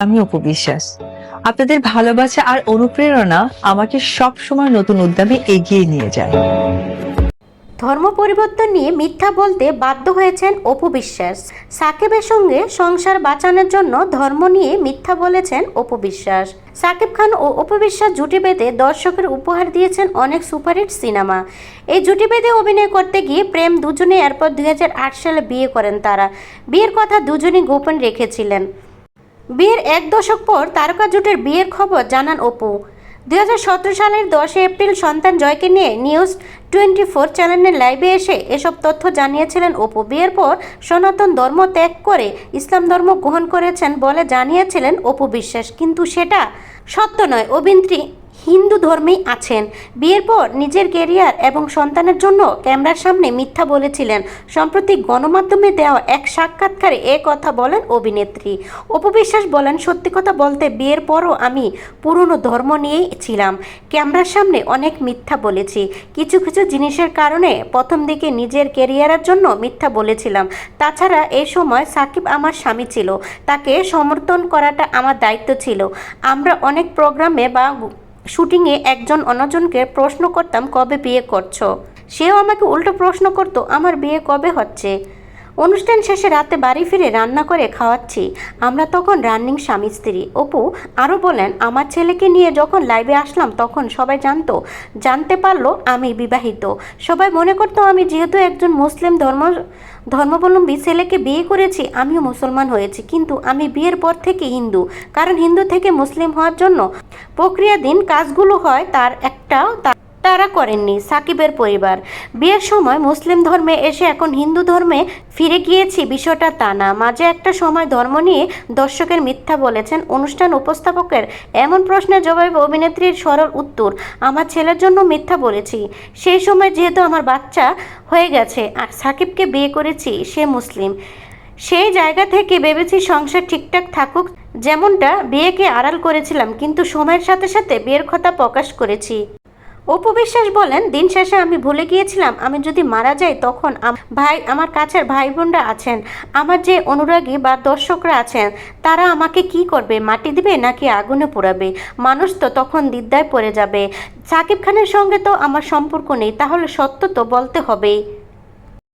আমি উপবিশ্বাস আপনাদের ভালোবাসা আর অনুপ্রেরণা আমাকে সব সময় নতুন উদ্যমে এগিয়ে নিয়ে যায়। ধর্ম পরিবর্তন নিয়ে মিথ্যা বলতে বাধ্য হয়েছেন অপু বিশ্বাস সাকিবের সঙ্গে সংসার বাঁচানোর জন্য ধর্ম নিয়ে মিথ্যা বলেছেন অপু বিশ্বাস সাকিব খান ও অপু বিশ্বাস জুটি বেঁধে দর্শকের উপহার দিয়েছেন অনেক সুপারহিট সিনেমা। এই জুটি বেঁধে অভিনয় করতে গিয়ে প্রেম দুজনে এরপর দুই হাজার আট সালে বিয়ে করেন তারা। বিয়ের কথা দুজনেই গোপন রেখেছিলেন। বিয়ের এক দশক পর তারকা জুটের বিয়ের খবর জানান অপু। দুই হাজার সতেরো সালের দশই এপ্রিল সন্তান জয়কে নিয়ে নিউজ টোয়েন্টি ফোর চ্যানেলের লাইভে এসে এসব তথ্য জানিয়েছিলেন অপু। বিয়ের পর সনাতন ধর্ম ত্যাগ করে ইসলাম ধর্ম গ্রহণ করেছেন বলে জানিয়েছিলেন অপু বিশ্বাস। কিন্তু সেটা সত্য নয়। অভিনেত্রী হিন্দু ধর্মেই আছেন। বিয়ের পর নিজের কেরিয়ার এবং সন্তানের জন্য ক্যামেরার সামনে মিথ্যা বলেছিলেন। সম্প্রতি গণমাধ্যমে দেওয়া এক সাক্ষাৎকারে এ কথা বলেন অভিনেত্রী। অপবিশ্বাস বলেন, সত্যি কথা বলতে বিয়ের পরও আমি পুরনো ধর্ম নিয়েই ছিলাম। ক্যামেরার সামনে অনেক মিথ্যা বলেছি। কিছু কিছু জিনিসের কারণে প্রথম দিকে নিজের কেরিয়ারের জন্য মিথ্যা বলেছিলাম। তাছাড়া এ সময় সাকিব আমার স্বামী ছিল। তাকে সমর্থন করাটা আমার দায়িত্ব ছিল। আমরা অনেক প্রোগ্রামে বা শুটিংয়ে একজন অন্যজনকে প্রশ্ন করতাম কবে বিয়ে করছ? সেও আমাকে উল্টো প্রশ্ন করতো, আমার বিয়ে কবে হচ্ছে? অনুষ্ঠান শেষে রাতে বাড়ি ফিরে রান্না করে খাওয়াচ্ছি। আমরা তখন রানিং স্বামী স্ত্রী। অপু আরও বলেন, আমার ছেলেকে নিয়ে যখন লাইভে আসলাম, তখন সবাই জানতো। জানতে পারল আমি বিবাহিত। সবাই মনে করতো আমি যেহেতু একজন মুসলিম ধর্ম, ধর্মাবলম্বী ছেলেকে বিয়ে করেছি, আমিও মুসলমান হয়েছি। কিন্তু আমি বিয়ের পর থেকে হিন্দু। কারণ হিন্দু থেকে মুসলিম হওয়ার জন্য প্রক্রিয়াধীন কাজগুলো হয় তার একটাও তারা করেননি। সাকিবের পরিবার। বিয়ের সময় মুসলিম ধর্মে এসে এখন হিন্দু ধর্মে ফিরে গিয়েছি বিষয়টা তা না। মাঝে একটা সময় ধর্ম নিয়ে দর্শকের মিথ্যা বলেছেন অনুষ্ঠান উপস্থাপকের। এমন প্রশ্নের জবাবে অভিনেত্রীর সরল উত্তর, আমার ছেলের জন্য মিথ্যা বলেছি। সেই সময় যেহেতু আমার বাচ্চা হয়ে গেছে, আর সাকিবকে বিয়ে করেছি, সে মুসলিম। সেই জায়গা থেকে ভেবেছি সংসার ঠিকঠাক থাকুক, যেমনটা বিয়েকে আড়াল করেছিলাম, কিন্তু সময়ের সাথে সাথে বিয়ের কথা প্রকাশ করেছি। অপু বিশ্বাস বলেন, দিন শেষে আমি ভুলে গিয়েছিলাম। আমি যদি মারা যাই, তখন ভাই, আমার কাছের ভাই বোনরা আছেন। আমার যে অনুরাগী বা দর্শকরা আছেন, তারা আমাকে কি করবে? মাটি দিবে নাকি আগুনে পোড়াবে? মানুষ তো তখন দিদ্দায় পড়ে যাবে। সাকিব খানের সঙ্গে তো আমার সম্পর্ক নেই। তাহলে সত্য তো বলতে হবেই।